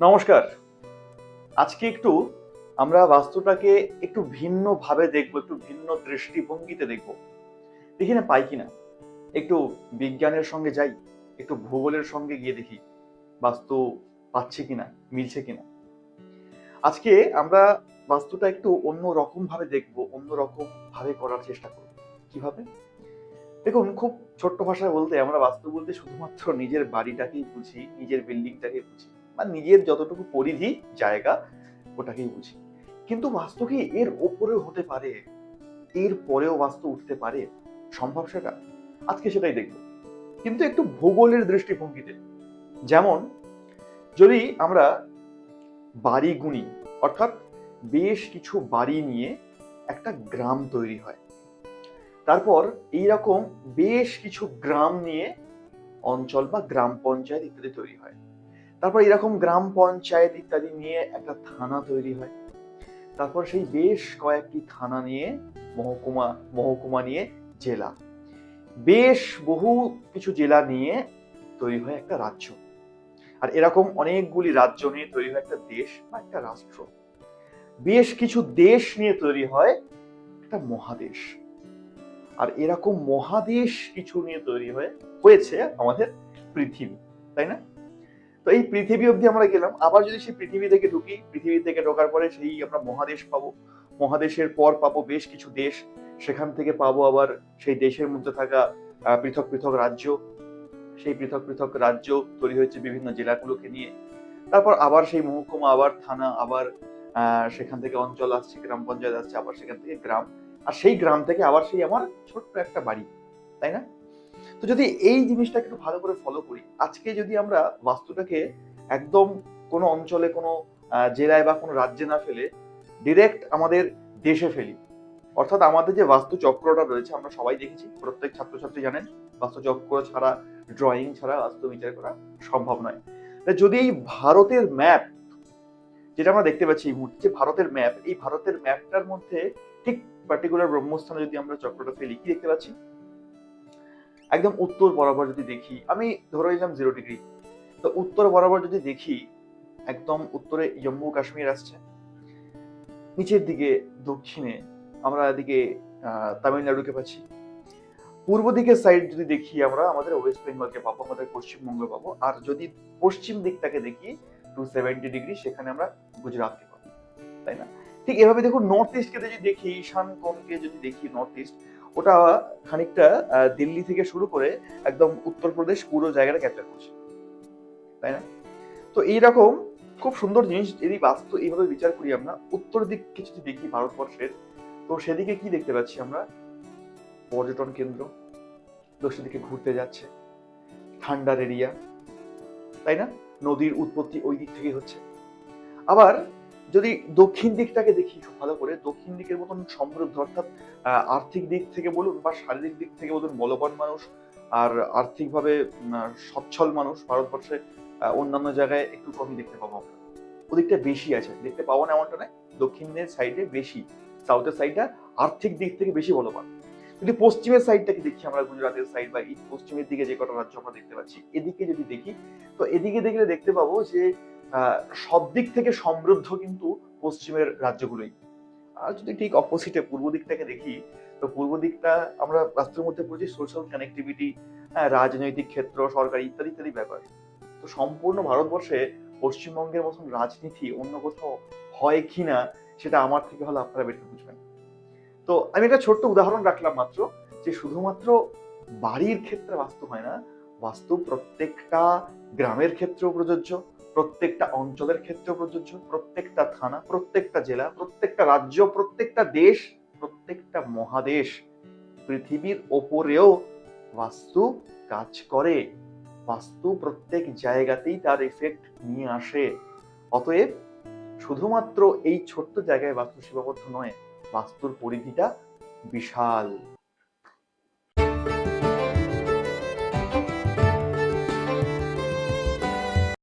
নমস্কার। আজকে একটু আমরা বাস্তুটাকে একটু ভিন্ন ভাবে দেখব, একটু ভিন্ন দৃষ্টিভঙ্গিতে দেখব। দেখি না পাই কিনা? একটু বিজ্ঞানের সঙ্গে যাই, একটু ভূগোলের সঙ্গে গিয়ে দেখি, বাস্তু পাচ্ছে কিনা, মিলছে কিনা। আজকে আমরা বাস্তুটা একটু অন্য রকম ভাবে দেখব, অন্য রকম ভাবে করার চেষ্টা করব। কীভাবে? দেখুন, খুব ছোট্ট ভাষায় বলতে আমরা বাস্তু বলতে শুধুমাত্র নিজের বাড়িটাকেই বুঝি, নিজের বিল্ডিংটাকেই বুঝি। বা নিজের যতটুকু পরিধি, জায়গা, ওটাকেই বুঝি। কিন্তু বাস্তু কি এর ওপরেও হতে পারে? এর পরেও বাস্তু উঠতে পারে? সম্ভব সেটা? আজকে সেটাই দেখব। কিন্তু একটু ভূগোলের দৃষ্টিভঙ্গিতে। যেমন, যদি আমরা বাড়ি গুণি অর্থাৎ বেশ কিছু বাড়ি নিয়ে একটা গ্রাম তৈরি হয়। তারপর এইরকম বেশ কিছু গ্রাম নিয়ে অঞ্চল বা গ্রাম পঞ্চায়েত ইত্যাদি তৈরি হয়। তারপর এরকম গ্রাম পঞ্চায়েত ইত্যাদি নিয়ে একটা থানা তৈরি হয়। তারপর সেই বেশ কয়েকটি থানা নিয়ে মহকুমা মহকুমা নিয়ে জেলা। বেশ বহু কিছু জেলা নিয়ে তৈরি হয় একটা রাজ্য। আর এরকম অনেকগুলি রাজ্য নিয়ে তৈরি হয় একটা দেশ বা একটা রাষ্ট্র। বেশ কিছু দেশ নিয়ে তৈরি হয় একটা মহাদেশ। আর এরকম মহাদেশ কিছু নিয়ে তৈরি হয়ে, হয়েছে আমাদের পৃথিবী, তাই না? তো এই পৃথিবী অবধি আমরা গেলাম। আবার যদি সেই পৃথিবী থেকে ঢুকি, পৃথিবী থেকে ঢোকার পরে সেই আমরা মহাদেশ পাবো। মহাদেশের পর পাবো বেশ কিছু দেশ। সেখান থেকে পাবো আবার সেই দেশের মধ্যে থাকা পৃথক পৃথক রাজ্য। সেই পৃথক পৃথক রাজ্য তৈরি হয়েছে বিভিন্ন জেলাগুলোকে নিয়ে। তারপর আবার সেই মহকুমা, আবার থানা, আবার সেখান থেকে অঞ্চল আসছে, গ্রাম পঞ্চায়েত আসছে, আবার সেখান থেকে গ্রাম। আর সেই গ্রাম থেকে আবার সেই আমার ছোট্ট একটা বাড়ি, তাই না? তো যদি এই জিনিসটাকে একটু ভালো করে ফলো করি, আজকে যদি আমরা বাস্তুটাকে একদম কোনো অঞ্চলে, কোনো জেলায় বা কোনো রাজ্যে না ফেলে ডিরেক্ট আমাদের দেশে ফেলি। অর্থাৎ আমাদের যে বাস্তু চক্রটা রয়েছে, আমরা সবাই দেখেছি, প্রত্যেক ছাত্রছাত্রী জানেন বাস্তু চক্র ছাড়া ড্রয়িং ছাড়া বাস্তু বিচার করা সম্ভব নয়। যদি এই ভারতের ম্যাপ যেটা আমরা দেখতে পাচ্ছি এই মুহূর্তে, যে ভারতের ম্যাপ এই ভারতের ম্যাপটার মধ্যে ঠিক পার্টিকুলার ব্রহ্মস্থানে যদি আমরা চক্রটা ফেলি, কি দেখতে পাচ্ছি? একদম উত্তর বরাবর যদি দেখি, আমি ধরে নিলাম জিরো ডিগ্রি তো উত্তর বরাবর যদি দেখি, একদম উত্তরে জম্মু কাশ্মীর আসছে। নিচের দিকে, দক্ষিণে আমরা এদিকে তামিলনাড়ুকে পাচ্ছি। পূর্ব দিকের সাইড যদি দেখি আমরা, আমাদের ওয়েস্ট বেঙ্গলকে পাবো, আমাদের পশ্চিমবঙ্গ পাবো। আর যদি পশ্চিম দিকটাকে দেখি টু সেভেন্টি ডিগ্রি সেখানে আমরা গুজরাটকে পাবো। তাই না? ঠিক এভাবে দেখুন নর্থ ইস্টকে যদি দেখি, ঈশান কোণকে যদি দেখি নর্থ ইস্ট ওটা খানিকটা দিল্লি থেকে শুরু করে একদম উত্তরপ্রদেশ পুরো জায়গাটা ক্যাপচার করছে। তাই না? তো এইরকম খুব সুন্দর জিনিস যদি বাস্তু এইভাবে বিচার করি আমরা, উত্তর দিককে যদি দেখি ভারতবর্ষের, তো সেদিকে কি দেখতে পাচ্ছি আমরা? পর্যটন কেন্দ্র, দক্ষিণ দিকে ঘুরতে যাচ্ছে, ঠান্ডার এরিয়া তাই না? নদীর উৎপত্তি ওই দিক থেকে হচ্ছে। আবার যদি দক্ষিণ দিকটাকে দেখি ভালো করে, দক্ষিণ দিকের মতন সমৃদ্ধ, অর্থাৎ আর্থিক দিক থেকে বলুন বা শারীরিক দিক থেকে বলুন বলবান মানুষ আর আর্থিকভাবে সচ্ছল মানুষ ভারতবর্ষে অন্যান্য জায়গায় একটু কমই দেখতে পাবো আমরা। ওদিকটা বেশি আছে, দেখতে পাবো না এমনটা নয়, দক্ষিণের সাইডে বেশি সাউথের সাইডটা আর্থিক দিক থেকে বেশি বলবান যদি পশ্চিমের সাইডটাকে দেখি আমরা, গুজরাটের সাইড বা পশ্চিমের দিকে যে কটা রাজ্য আমরা দেখতে পাচ্ছি, এদিকে যদি দেখি, তো এদিকে দেখলে দেখতে পাবো যে সব দিক থেকে সমৃদ্ধ কিন্তু পশ্চিমের রাজ্যগুলোই। আর যদি ঠিক অপোজিটে পূর্ব দিকটাকে দেখি, তো পূর্ব দিকটা আমরা রাষ্ট্রের মধ্যে পড়ছি সোশ্যাল কানেক্টিভিটি রাজনৈতিক ক্ষেত্র, সরকারি ইত্যাদি ইত্যাদি ব্যাপার। তো সম্পূর্ণ ভারতবর্ষে পশ্চিমবঙ্গের মতন রাজনীতি অন্য কোথাও হয় কিনা সেটা আমার থেকে হলে আপনারা বেশি বুঝবেন। তো আমি একটা ছোট্ট উদাহরণ রাখলাম মাত্র, যে শুধুমাত্র বাড়ির ক্ষেত্রে বাস্তু হয় না বাস্তু প্রত্যেকটা গ্রামের ক্ষেত্রেও প্রযোজ্য। প্রত্যেকটা অঞ্চলের ক্ষেত্রেও প্রযোজ্য, প্রত্যেকটা থানা, প্রত্যেকটা জেলা, প্রত্যেকটা রাজ্য, প্রত্যেকটা দেশ, প্রত্যেকটা মহাদেশ পৃথিবীর ওপরেও বাস্তু কাজ করে। বাস্তু প্রত্যেক জায়গাতেই তার এফেক্ট নিয়ে আসে। অতএব শুধুমাত্র এই ছোট্ট জায়গায় বাস্তু সীমাবদ্ধ নয়, বাস্তুর পরিধিটা বিশাল।